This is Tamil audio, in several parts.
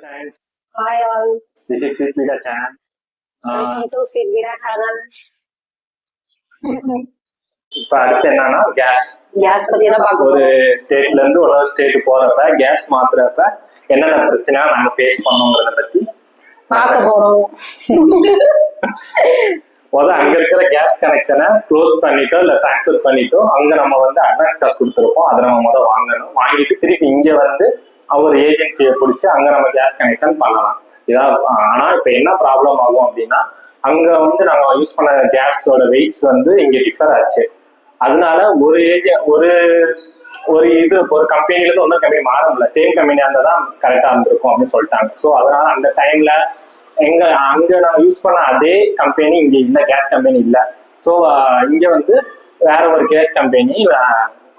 guys, Hi all, this is Sweet Vida channel. Uh, welcome to Sweet Vida channel. இப்ப அடுத்து என்னன்னா கேஸ் கேஸ் பத்தி தான் பார்க்க ஒரு ஸ்டேட்ல இருந்து ஒரு ஸ்டேட் போறப்ப கேஸ் மாத்துறப்ப என்னென்ன பிரச்சனை நாங்க ஃபேஸ் பண்ணோங்கிறத பத்தி பார்க்க போறோம். முதல்ல அங்க இருக்கிற கேஸ் கனெக்ஷனை க்ளோஸ் பண்ணிட்டோ இல்ல ட்ரான்ஸ்ஃபர் பண்ணிட்டோ அங்க நம்ம வந்து அட்வான்ஸ் காசு கொடுத்துருப்போம். அதை நம்ம முதல்ல வாங்கணும். வாங்கிட்டு திருப்பி இங்க வந்து அவர் ஏஜென்சியை பிடிச்சி அங்கே நம்ம கேஸ் கனெக்ஷன் பண்ணலாம். இதான் ஆனால் இப்போ என்ன ப்ராப்ளம் ஆகும் அப்படின்னா அங்கே வந்து நாங்கள் யூஸ் பண்ண கேஸோட வெயிட்ஸ் வந்து இங்கே டிஃபர் ஆச்சு. அதனால ஒரு ஏஜ் ஒரு ஒரு இது ஒரு கம்பெனிலேருந்து ஒன்றும் இன்னொரு கம்பெனி மாற முடியல. சேம் கம்பெனியாக இருந்தால் தான் கரெக்டாக இருந்திருக்கும் அப்படின்னு சொல்லிட்டாங்க. ஸோ அதனால அந்த டைம்ல எங்க அங்க நான் யூஸ் பண்ண அதே கம்பெனி இங்க இல்லை கேஸ் கம்பெனி இல்லை. ஸோ இங்க வந்து வேற ஒரு கேஸ் கம்பெனி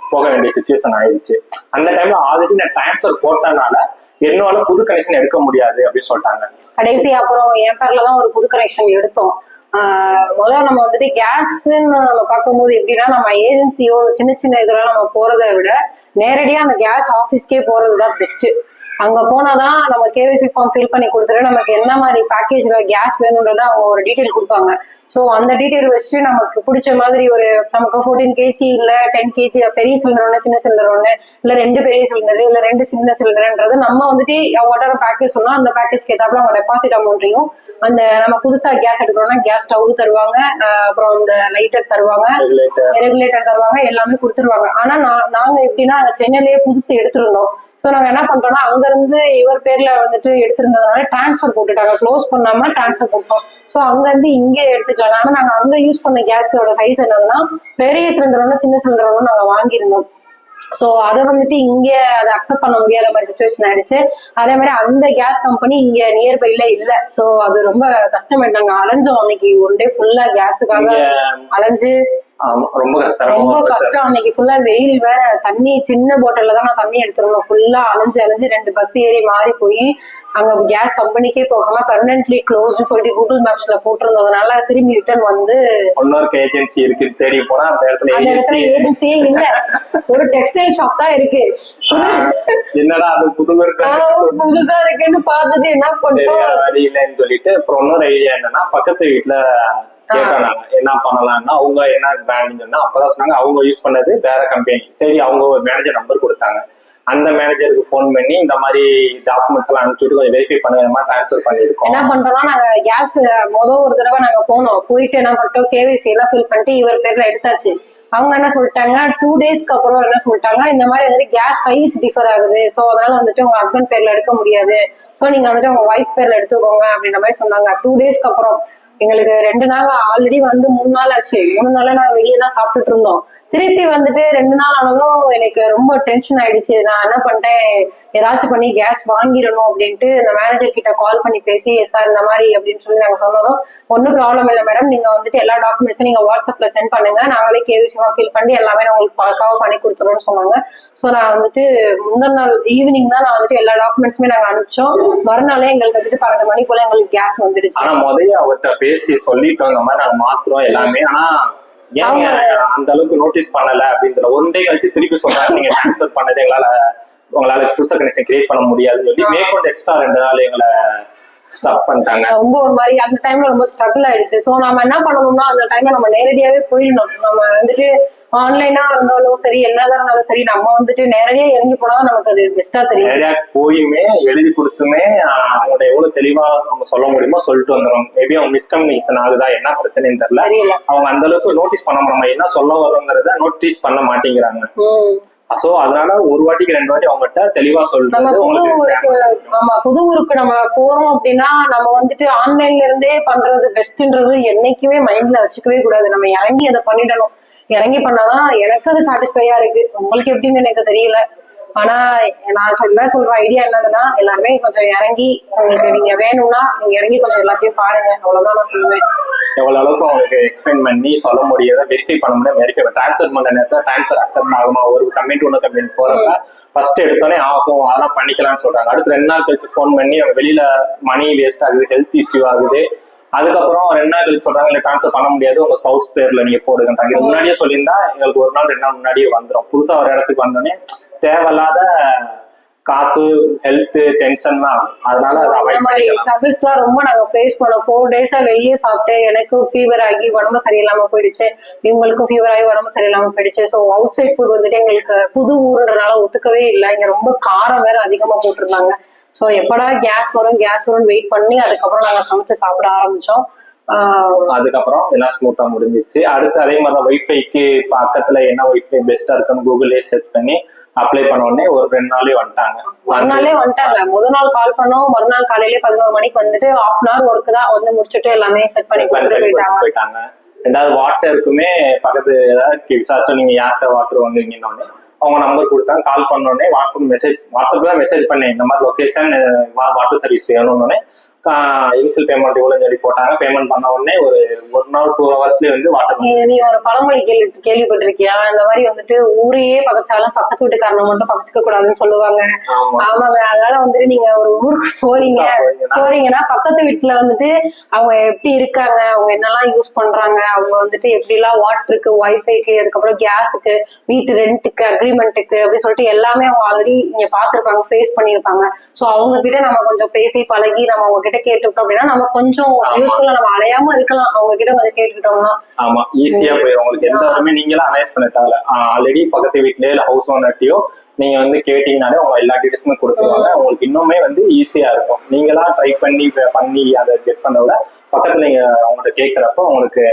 போக வேண்டிய சுச்சுவேஷன் ஆயிடுச்சு. அந்த டைம்ல ஆல்ரெடி நான் ட்ரான்ஸ்ஃபர் போட்டனால என்னால புது கனெக்ஷன் எடுக்க முடியாது அப்படின்னு சொல்லிட்டாங்க. கடைசி அப்புறம் என் பேர்ல தான் ஒரு புது கனெக்ஷன் எடுத்தோம். ஆஹ் முதல்ல நம்ம வந்துட்டு கேஸ்ன்னு நம்ம பார்க்கும்போது எப்படின்னா நம்ம ஏஜென்சியோ சின்ன சின்ன இதெல்லாம் நம்ம போறதை விட நேரடியா அந்த கேஸ் ஆஃபீஸ்க்கே போறது தான் பெஸ்ட் அங்க போனாதான் நம்ம கேவிசி ஃபார்ம் ஃபில் பண்ணி கொடுத்துட்டு நமக்கு என்ன மாதிரி பேக்கேஜ்ல கேஸ் வேணுன்றத அவங்க ஒரு டீட்டெயில் கொடுப்பாங்க. ஸோ அந்த டீட்டெயில் வச்சு நமக்கு பிடிச்ச மாதிரி ஒரு நமக்கு ஃபோர்டீன் கேஜி இல்ல டென் கேஜி பெரிய சிலிண்டர் ஒன்று சின்ன சிலிண்டர் ஒன்று இல்ல ரெண்டு பெரிய சிலிண்டர் இல்ல ரெண்டு சின்ன சிலிண்டர்ன்றது நம்ம வந்துட்டு வாட்டர் பேக்கேஜ் சொன்னா அந்த பேக்கேஜ்க்கு ஏத்தாப்புல அவங்க டெபாசிட் அமௌண்ட்டையும் அந்த நம்ம புதுசா கேஸ் எடுக்கிறோம்னா கேஸ் ஸ்டவ் தருவாங்க அப்புறம் அந்த லைட்டர் தருவாங்க ரெகுலேட்டர் தருவாங்க எல்லாமே கொடுத்துருவாங்க. ஆனா நான் நாங்க எப்படின்னா சென்னையிலேயே புதுசு எடுத்திருந்தோம். ஸோ நாங்க என்ன பண்றோம்னா அங்க இருந்து இவர் பேர்ல வந்துட்டு எடுத்திருந்ததுனால டிரான்ஸ்ஃபர் போட்டுட்டாங்க. க்ளோஸ் பண்ணாம டிரான்ஸ்ஃபர் போட்டோம். ஸோ அங்க இருந்து இங்கே எடுத்துக்கலாம். ஆனா நாங்க அங்க யூஸ் பண்ண கேஸோட சைஸ் என்னதுன்னா பெரிய சிலிண்டர் ஒன்று சின்ன சிலிண்டர் ஒன்று நாங்க வாங்கியிருந்தோம். ஸோ அதை வந்துட்டு இங்க அதை அக்செப்ட் பண்ண முடியாத மாதிரி சுச்சுவேஷன் ஆயிடுச்சு. அதே மாதிரி அந்த கேஸ் கம்பெனி இங்க நியர்பைல இல்ல. ஸோ அது ரொம்ப கஷ்டமாயிட்டு நாங்க அலைஞ்சோம் அன்னைக்கு. ஒன் டே ஃபுல்லா கேஸுக்காக அலைஞ்சு ரொம்ப கஷ்டம். ரொம்ப கஷ்டம். அன்னைக்கு ஃபுல்லா வெயில் வேற. தண்ணி சின்ன பாட்டில்ல தான் நான் தண்ணி எடுத்துருந்தோம் ஃபுல்லா அலைஞ்சு அலைஞ்சு ரெண்டு பஸ் ஏறி மாறி போய் அங்க கேஸ் கம்பெனிக்கே போகாம பெர்மனன்ட்லி க்ளோஸ்னு சொல்லிட்டு கூகுள் மேப்ஸ்ல போட்டிருந்ததுனால திரும்பி ரிட்டர்ன் வந்து இன்னொரு ஏஜென்சி இருக்கு தேடி போனா அந்த இடத்துல அந்த இடத்துல ஏஜென்சியே இல்ல. ஒரு டெக்ஸ்டைல் ஷாப் தான் இருக்கு. என்னடா அது புது ஆஹ் புதுசா இருக்குன்னு பார்த்துட்டு என்ன வழி இல்லைன்னு சொல்லிட்டு அப்புறம் இன்னொரு ஐடியா என்னன்னா பக்கத்து வீட்டுல கேட்டாங்க என்ன பண்ணலாம்னா அவங்க என்ன பிராண்ட் சொன்னா அப்பதான் சொன்னாங்க. அவங்க யூஸ் பண்ணது வேற கம்பெனி சரி அவங்க ஒரு மேனேஜர் நம்பர் கொடுத்தாங்க. அந்த மேனேஜருக்கு ஃபோன் பண்ணி இந்த மாதிரி டாக்குமெண்ட்ஸ் எல்லாம் அனுப்பிச்சுட்டு கொஞ்சம் வெரிஃபை பண்ணுங்க மாதிரி ட்ரான்ஸ்ஃபர் பண்ணிருக்கோம் என்ன பண்றோம்னா நாங்க கேஸ் மொதல் ஒரு தடவை நாங்க போனோம். போயிட்டு என்ன பண்ணிட்டோம்? கேவிசி எல்லாம் ஃபில் பண்ணிட்டு இவர் பேர்ல எடுத்தாச்சு. அவங்க என்ன சொல்லிட்டாங்க? டூ டேஸ்க்கு அப்புறம் என்ன சொல்லிட்டாங்க? இந்த மாதிரி வந்துட்டு கேஸ் சைஸ் டிஃபர் ஆகுது. ஸோ அதனால வந்துட்டு உங்க ஹஸ்பண்ட் பேர்ல எடுக்க முடியாது. ஸோ நீங்க வந்துட்டு உங்க ஒய்ஃப் பேர்ல எடுத்துக்கோங்க அப்படின்ற மாதிரி சொன்னாங்க. டூ டேஸ்க்கு அப்புறம் எங்களுக்கு ரெண்டு நாள் ஆல்ரெடி வந்து மூணு நாள் ஆச்சு. மூணு நாளா நாங்க வெளியே தான் சாப்பிட்டுட்டு இருந்தோம். திருப்பி வந்துட்டு ரெண்டு நாள் ஆனதும் எனக்கு ரொம்ப டென்ஷன் ஆயிடுச்சு. நான் என்ன பண்ணிட்டேன்? ஏதாச்சும் பண்ணி கேஸ் வாங்கிடணும் அப்படின்ட்டு இந்த மேனேஜர் கிட்ட கால் பண்ணி பேசி சார் இந்த மாதிரி அப்படின்னு சொல்லி நாங்கள் சொன்னதும் ஒன்றும் ப்ராப்ளம் இல்லை மேடம் நீங்க வந்துட்டு எல்லா டாக்குமெண்ட்ஸும் நீங்க வாட்ஸ்அப்ல சென்ட் பண்ணுங்க. நாங்களே கேவிசிமா ஃபில் பண்ணி எல்லாமே நான் உங்களுக்கு பக்காவா பண்ணி கொடுத்துருவோம்னு சொன்னாங்க. ஸோ நான் வந்துட்டு முந்தின நாள் ஈவினிங் தான் நான் வந்துட்டு எல்லா டாக்குமெண்ட்ஸுமே நாங்கள் அனுப்பிச்சோம். மறுநாளே எங்களுக்கு வந்துட்டு பன்னெண்டு மணி போல எங்களுக்கு கேஸ் வந்துடுச்சு. முதல்ல அவர்கிட்ட பேசி சொல்லிட்டோம். இந்த மாதிரி நாங்கள் மாத்துறோம் எல்லாமே. ஆனா ஏங்க அந்த அளவுக்கு நோட்டீஸ் பண்ணல அப்படின்ற ஒன் டே கழிச்சு திருப்பி சொல்றாங்க. நீங்க ட்ரான்ஸ்ஃபர் பண்ணது எங்களால உங்களால புதுசா கனெக்ஷன் கிரியேட் பண்ண முடியாதுன்னு சொல்லி மேற்கொண்டு எக்ஸ்ட்ரா ரெண்டு நாள் எங்களை ஸ்டாப் பண்ணிட்டாங்க. ரொம்ப ஒரு மாதிரி அந்த டைம்ல ரொம்ப ஸ்ட்ரகிள் ஆயிடுச்சு. ஸோ நம்ம என்ன பண்ணணும்னா அந்த டைம்ல நம்ம நேரடியாவே போயிடணும். நம்ம வந்துட்டு ஆன்லைனா இருந்தாலும் சரி என்னதான் இருந்தாலும் சரி நம்ம வந்துட்டு நேரடியா இறங்கி போனா நமக்கு அது பெஸ்டா தெரியும். நேரடியா போயுமே எழுதி கொடுத்துமே ஆஹ், அவங்கள்ட்ட எவ்வளவு தெளிவா நம்ம சொல்ல முடியுமோ சொல்லிட்டு வந்துடும் மேபி அவங்க மிஸ்கம்யூனிகேஷன் ஆகுதா என்ன பிரச்சனைன்னு தெரியல. அவங்க அந்த அளவுக்கு நோட்டீஸ் பண்ண நம்ம என்ன சொல்ல வரோங்கிறத நோட்டீஸ் பண்ண மாட்டேங்கிறாங்க. சோ அதனால ஒரு வாட்டிக்கு ரெண்டு வாட்டி அவங்ககிட்ட தெளிவா சொல்றது புது ஊருக்கு ஆமா புது ஊருக்கு நம்ம போறோம் அப்படின்னா நம்ம வந்துட்டு ஆன்லைன்ல இருந்தே பண்றது பெஸ்ட்ன்றது என்னைக்குமே மைண்ட்ல வச்சுக்கவே கூடாது. நம்ம இறங்கி அதை பண்ணிடணும். இறங்கி பண்ணாதான் எனக்கு அது சாட்டிஸ்ஃபையா இருக்கு. உங்களுக்கு எப்படின்னு எனக்கு தெரியல. ஆனா நான் சொல்ல சொல்ற ஐடியா என்னதுன்னா எல்லாருமே கொஞ்சம் இறங்கி உங்களுக்கு நீங்க வேணும்னா நீங்க இறங்கி கொஞ்சம் எல்லாத்தையும் பாருங்க. அவ்வளவுதான் நான் சொல்லுவேன். எவ்வளவு அளவுக்கு அவங்களுக்கு எக்ஸ்பிளைன் பண்ணி சொல்ல முடியாத வெரிஃபை பண்ண முடியும் வெரிஃபை ட்ரான்ஸ்ஃபர் பண்ண நேரத்தில் ட்ரான்ஸ்ஃபர் அக்செப்ட் ஆகுமா? ஒரு கமெண்ட் ஒன்று கமெண்ட் போறப்ப ஃபர்ஸ்ட் எடுத்தோடனே ஆகும் அதெல்லாம் பண்ணிக்கலாம்னு சொல்றாங்க. அடுத்து ரெண்டு நாள் கழிச்சு ஃபோன் பண்ணி அவங்க வெளியில மணி வேஸ்ட் ஆகுது ஹெல்த் இஷ்யூ ஆகுது. அதுக்கப்புறம் ரெண்டு நாள் கழிச்சு சொல்றாங்க இல்லை ட்ரான்ஸ்ஃபர் பண்ண முடியாது உங்க ஸ்பவுஸ் பேர்ல நீங்க போடுங்கன்றாங்க இது முன்னாடியே சொல்லியிருந்தா எங்களுக்கு ஒரு நாள் ரெண்டு நாள் முன்னாடியே வந்துடும் புதுசா ஒரு இடத்துக்கு வந்தோடனே தேவையில்லாத காசு ஹெல்த் டென்ஷன்லாம் ஆகும் அதனால பண்ணிக்கலாம். ஸ்ட்ரகிள்ஸ்லாம் ரொம்ப நாங்க ஃபேஸ் பண்ணோம். ஃபோர் டேஸா வெளியே சாப்பிட்டு எனக்கும் ஃபீவர் ஆகி உடம்பு சரியில்லாம போயிடுச்சு. இவங்களுக்கும் ஃபீவர் ஆகி உடம்பு சரியில்லாம போயிடுச்சு. ஸோ அவுட் சைட் ஃபுட் வந்துட்டு எங்களுக்கு புது ஊருன்றனால ஒத்துக்கவே இல்லை. இங்க ரொம்ப காரம் வேற அதிகமா போட்டிருந்தாங்க. ஸோ எப்படா கேஸ் வரும் கேஸ் வரும்னு வெயிட் பண்ணி அதுக்கப்புறம் நாங்க சமைச்சு சாப்பிட ஆரம்பிச்சோம். அதுக்கப்புறம் எல்லாம் ஸ்மூத்தா முடிஞ்சிருச்சு அடுத்து அதே மாதிரி தான் ஒய்ஃபைக்கு பக்கத்துல என்ன ஒய்ஃபை பெஸ்டா இருக்குன்னு கூகுள்லயே சர்ச் பண்ணி அப்ளை பண்ண உடனே ஒரு ரெண்டு நாளே வந்துட்டாங்க. மறுநாளே வந்துட்டாங்க. முத நாள் கால் பண்ணோம். மறுநாள் காலையிலே பதினோரு மணிக்கு வந்துட்டு ஹாஃப் அன் ஹவர் ஒர்க் தான் வந்து முடிச்சுட்டு எல்லாமே செட் பண்ணி கொடுத்துட்டு போயிட்டாங்க. போயிட்டாங்க. ரெண்டாவது வாட்டருக்குமே பக்கத்து ஏதாவது விசாரிச்சோம். நீங்க யார்கிட்ட வாட்டர் வாங்குவீங்கன்னு அவங்க நம்பர் கொடுத்தாங்க. கால் பண்ண உடனே வாட்ஸ்அப் மெசேஜ் வாட்ஸ்அப்ல மெசேஜ் பண்ணேன். இந்த மாதிரி லொகேஷன் வாட்டர் சர்வீஸ் வேணும்னு இனிஷியல் பேமெண்ட் இவ்வளவு சொல்லி போட்டாங்க. பேமெண்ட் பண்ண உடனே ஒரு ஒன் ஹவர் டூ ஹவர்ஸ்லயே வந்து வாட்டர் நீ ஒரு பழமொழி கேள்வி கேள்விப்பட்டிருக்கியா? இந்த மாதிரி வந்துட்டு ஊரையே பக்கச்சாலும் பக்கத்து வீட்டுக்காரனை மட்டும் பக்கத்துக்க கூடாதுன்னு சொல்லுவாங்க. ஆமா. ஆமாங்க. அதனால வந்துட்டு நீங்க ஒரு ஊருக்கு போறீங்க. போறீங்கன்னா பக்கத்து வீட்டுல வந்துட்டு அவங்க எப்படி இருக்காங்க? அவங்க என்னெல்லாம் யூஸ் பண்றாங்க? அவங்க வந்துட்டு எப்படிலாம் வாட்டருக்கு ஒய்ஃபைக்கு அதுக்கப்புறம் கேஸுக்கு வீட்டு ரெண்ட்டுக்கு அக்ரிமெண்ட்டுக்கு அப்படி சொல்லிட்டு எல்லாமே அவங்க ஆல்ரெடி இங்க பாத்துருப்பாங்க ஃபேஸ் பண்ணிருப்பாங்க சோ அவங்க கிட்ட நம்ம கொஞ்சம் பேசி பழகி நம்ம அவங்க கிட்ட கேட்டுக்கிட்டோம் அப்படின்னா நம்ம கொஞ்சம். யூஸ்ஃபுல்லா நம்ம அலையாம இருக்கலாம். அவங்க கிட்ட கொஞ்சம் கேட்டுக்கிட்டோம்னா. ஆமா ஈஸியா போயிடும் உங்களுக்கு எந்த வருமே நீங்களும் அனலைஸ் பண்ண தேவை ஆல்ரெடி பக்கத்து வீட்லயோ இல்ல ஹவுஸ் ஓனர்ட்டையோ நீங்க வந்து கேட்டீங்கனாலே அவங்க எல்லா டீட்டெயில்ஸுமே கொடுத்துருவாங்க. உங்களுக்கு இன்னுமே வந்து ஈஸியா இருக்கும். நீங்களா ட்ரை பண்ணி பண்ணி அதை கெட் பண்ண விட பக்கத்துல நீங்க அவங்கள்ட்ட கேட்கறப்போ உங்களுக்கு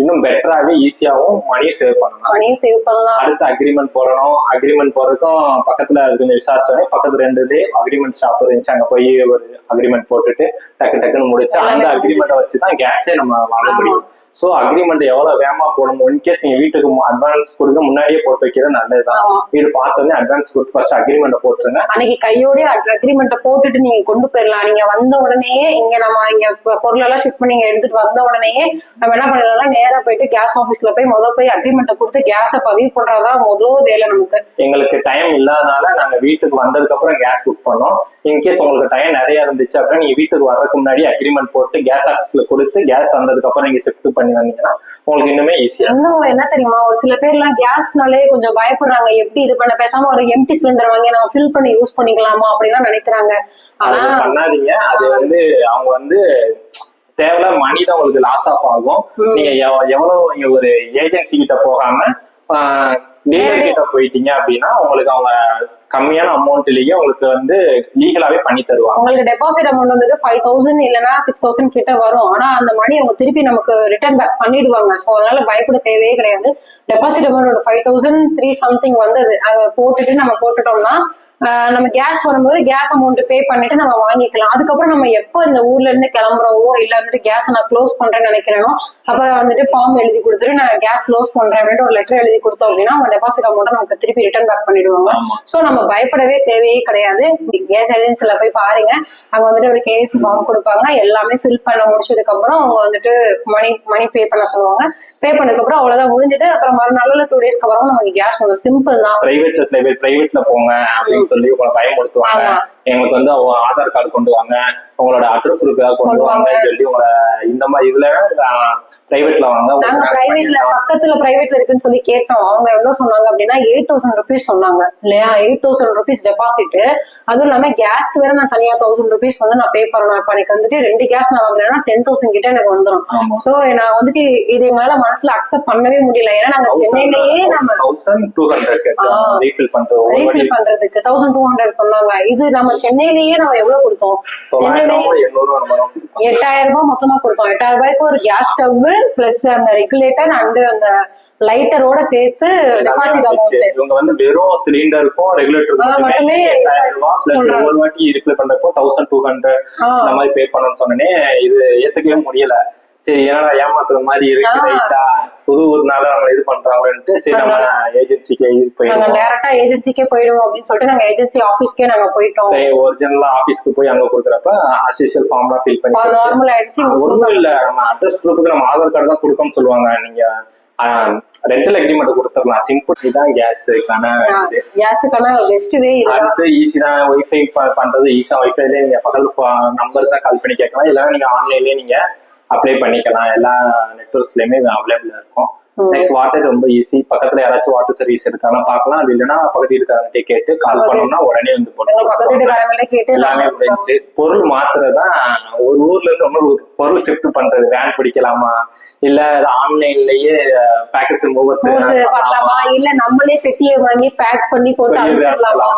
இன்னும் பெட்டராகவே ஈஸியாவும் மணி சேவ் பண்ணலாம். மணியும் சேவ் பண்ணலாம். அடுத்து அக்ரிமெண்ட் போடணும். அக்ரிமெண்ட் போறதுக்கும் பக்கத்துல கொஞ்சம் விசாரிச்சோடனே பக்கத்துல ரெண்டு டே அக்ரிமெண்ட் ஷாப் இருந்துச்சு. அங்க போய் ஒரு அக்ரிமெண்ட் போட்டுட்டு டக்கு டக்குன்னு முடிச்சு அந்த அக்ரிமெண்ட்டை வச்சு தான் கேஸே நம்ம வாங்க. முடியும். ஸோ அக்ரிமெண்ட் எவ்வளவு வேகமா போடணும்? இன்கேஸ் நீங்க வீட்டுக்கு அட்வான்ஸ் கொடுக்க முன்னாடியே போட்டு வைக்கிறது நல்லதுதான். வீடு பார்த்தோன்னே அட்வான்ஸ் கொடுத்து ஃபர்ஸ்ட் அக்ரிமெண்ட் போட்டுருங்க. அன்னைக்கு கையோடய அக்ரிமெண்ட்டை போட்டுட்டு நீங்க கொண்டு போயிடலாம் நீங்க வந்த உடனேயே இங்க நம்ம இங்க பொ- பொருள் எல்லாம் ஷிஃப்ட் பண்ணி இங்க எடுத்துட்டு வந்த உடனேயே நம்ம என்ன பண்ணலாம் நேரா போயிட்டு கேஸ் ஆபீஸ்ல போய் முத போய் அக்ரிமெண்ட்டை கொடுத்து கேஸை பதிவு பண்றதுதான் முதல் வேலை நமக்கு. எங்களுக்கு டைம் இல்லாதனால நாங்க வீட்டுக்கு வந்ததுக்கு அப்புறம் கேஸ் புக் பண்ணோம். இன்கேஸ் உங்களுக்கு டைம் நிறைய இருந்துச்சு அப்படின்னா நீங்க வீட்டுக்கு வர்றதுக்கு முன்னாடி அக்ரிமெண்ட் போட்டு கேஸ் ஆஃபீஸ்ல கொடுத்து கேஸ் வந்ததுக்கு அப்புறம் நீங்க ஷிஃப்ட் பண்ணி வந்தீங்கன்னா உங்களுக்கு இன்னுமே ஈஸியா இன்னும் என்ன தெரியுமா? ஒரு சில பேர் எல்லாம் கேஸ்னாலே கொஞ்சம் பயப்படுறாங்க. எப்படி இது பண்ண? பேசாம ஒரு எம்டி சிலிண்டர் வாங்கி நம்ம ஃபில் பண்ணி யூஸ் பண்ணிக்கலாமா? அப்படிலாம் நினைக்கிறாங்க. ஆனா பண்ணாதீங்க. அது வந்து அவங்க வந்து தேவையில்ல மணி தான் உங்களுக்கு லாஸ் ஆஃப் ஆகும். நீங்க எவ- எவ்வளவு நீங்க ஒரு ஏஜென்சி கிட்ட போகாம டீலர் கிட்ட போயிட்டீங்க அப்படின்னா உங்களுக்கு அவங்க கம்மியான அமௌண்ட்லயே உங்களுக்கு வந்து லீகலாவே பண்ணி தருவாங்க. உங்களுக்கு டெபாசிட் அமௌண்ட் வந்துட்டு ஃபைவ் தௌசண்ட் இல்லைன்னா சிக்ஸ் தௌசண்ட் கிட்ட வரும். ஆனா அந்த மணி அவங்க திருப்பி நமக்கு ரிட்டர்ன் பேக் பண்ணிடுவாங்க. ஸோ அதனால பயப்பட தேவையே கிடையாது. Deposit amount five thousand three something வந்தது. அதை போட்டுட்டு நம்ம போட்டுட்டோம்னா நம்ம கேஸ் வரும்போது கேஸ் அமௌண்ட் பே பண்ணிட்டு நம்ம வாங்கிக்கலாம். அதுக்கப்புறம் நம்ம எப்போ இந்த ஊர்ல இருந்து கிளம்புறவோ இல்ல வந்துட்டு கேஸ் நான் க்ளோஸ் பண்றேன்னு நினைக்கிறேனோ அப்ப வந்துட்டு ஃபார்ம் எழுதி கொடுத்துட்டு நான் கேஸ் க்ளோஸ் பண்றேன் அப்படின்ட்டு ஒரு லெட்டர் எழுதி கொடுத்தோம் அப்படின்னா அவங்க டெபாசிட் அமௌண்ட் நமக்கு திருப்பி ரிட்டர்ன் பேக் பண்ணிடுவாங்க. சோ நம்ம பயப்படவே தேவையே கிடையாது. கேஸ் ஏஜென்சில போய் பாருங்க. அங்க வந்துட்டு ஒரு கேஸ் ஃபார்ம் கொடுப்பாங்க. எல்லாமே ஃபில் பண்ண முடிச்சதுக்கு அப்புறம் அவங்க வந்துட்டு மணி மணி பே பண்ண சொல்லுவாங்க. பே பண்ணதுக்கு அப்புறம் அவ்வளவுதான் முடிஞ்சுட்டு அப்புறம் மறுநாள் டூ டேஸ்க்கு அப்புறம் நமக்கு கேஸ் வந்துடும் சிம்பிள் தான். பிரைவேட்ல சில பேர் பிரைவேட்ல போங்க. அப்படின்னு சொல்லி உங்களை பயமுறுத்துவாங்க ஆமா. எங்களுக்கு வந்து அவங்க ஆதார் கார்டு கொண்டு வாங்க உங்களோட அட்ரஸ் இருக்கா கொண்டு வாங்க. சொல்லி உங்களை இந்த மாதிரி இதுல பிரைவேட்ல வாங்க நாங்க பிரைவேட்ல. பக்கத்துல பிரைவேட்ல இருக்குன்னு சொல்லி கேட்டோம். அவங்க எவ்வளவு சொன்னாங்க அப்படின்னா எயிட் தௌசண்ட் ருபீஸ் சொன்னாங்க. இல்லையா? எயிட் தௌசண்ட் ருபீஸ் டெபாசிட் அதுவும் இல்லாம கேஸ்க்கு வேற நான் தனியா தௌசண்ட் ருபீஸ் வந்து நான் பே பண்ணணும். இப்ப எனக்கு வந்துட்டு ரெண்டு கேஸ் நான் வாங்கினேன்னா டென் தௌசண்ட் கிட்ட எனக்கு வந்துடும் சோ நான் வந்துட்டு இது எங்களால மனசுல அக்செப்ட் பண்ணவே முடியல. ஏன்னா நாங்க சென்னையிலேயே நம்ம. ரீஃபில் பண்றதுக்கு தௌசண்ட் டூ ஹண்ட்ரட் சொன்னாங்க. இது நம்ம சென்னையிலேயே நம்ம எவ்வளவு கொடுத்தோம்? சென்னையிலேயே. எட்டாயிரம் ரூபாய் மொத்தமா கொடுத்தோம். எட்டாயிரம் ரூபாய்க்கு ஒரு கேஸ் ஸ்டவ் பிளஸ் அந்த ரெகுலேட்டர் அண்ட் அந்த லைட்டரோட சேர்த்து டெபாசிட். அமௌண்ட் இவங்க வந்து வெறும் சிலிண்டருக்கும் ரெகுலேட்டருக்கும் மட்டுமே. ஒரு வாட்டி ரிப்ளை பண்றப்போ தௌசண்ட் டூ ஹண்ட்ரட் அந்த மாதிரி பே பண்ணணும்னு சொன்னனே இது ஏத்துக்கவே முடியல சரி ஏன்னா ஏமாத்துற மாதிரி இருக்கு. ரைட்டா புது ஊர்னால நம்ம இது பண்றாங்கன்ட்டு சரி நம்ம ஏஜென்சிக்கு போயிருக்கோம் டைரக்டா ஏஜென்சிக்கே போயிடுவோம் அப்படின்னு சொல்லிட்டு நாங்க ஏஜென்சி ஆபீஸ்க்கே நாங்க போயிட்டோம். ஒரிஜினலா ஆபீஸ்க்கு போய் அங்க கொடுக்குறப்ப அசிஷியல் ஃபார்ம்லாம் ஃபில் பண்ணி நார்மல் ஆயிடுச்சு ஒண்ணும் இல்ல. நம்ம அட்ரஸ் ப்ரூஃபுக்கு நம்ம ஆதார் கார்டு தான் கொடுக்கணும்னு சொல்லுவாங்க. நீங்க ரெண்டல் அக்ரிமெண்ட் கொடுத்துடலாம். சிம்பிள் இதுதான் கேஸுக்கான கேஸுக்கான பெஸ்ட் வே அடுத்து ஈஸி தான். ஒய்ஃபை பண்றது ஈஸியா ஒய்ஃபைல நீங்க பக்கத்துல நம்பர் தான் கால் பண்ணி கேட்கலாம். இல்லைன்னா நீங்க ஆன்லைன்லயே நீங்க அப்ளை பண்ணிக்கலாம். எல்லா நெட்ஒர்க்ஸ்லயுமே அவைலபிளா இருக்கும். நெக்ஸ்ட் வாட்டர் ரொம்ப ஈஸி பக்கத்துல யாராச்சும் வாட்டர் சர்வீஸ் இருக்காங்க பார்க்கலாம். அது இல்லைன்னா பக்கத்து வீட்டுக்காரங்கிட்ட கேட்டு கால் பண்ணோம்னா உடனே வந்து போட்டு எல்லாமே முடிஞ்சு பொருள் மாத்துறதுதான் ஒரு ஊர்ல இருந்து இன்னொரு பொருள் ஷிஃப்ட் பண்றது. வேன் பிடிக்கலாமா? இல்ல ஆன்லைன்லயே பேக்கேஜ் மூவர்ஸ் பண்ணலாமா? இல்ல நம்மளே பெட்டியை வாங்கி பேக் பண்ணி போட்டு அனுப்பிச்சிடலாமா?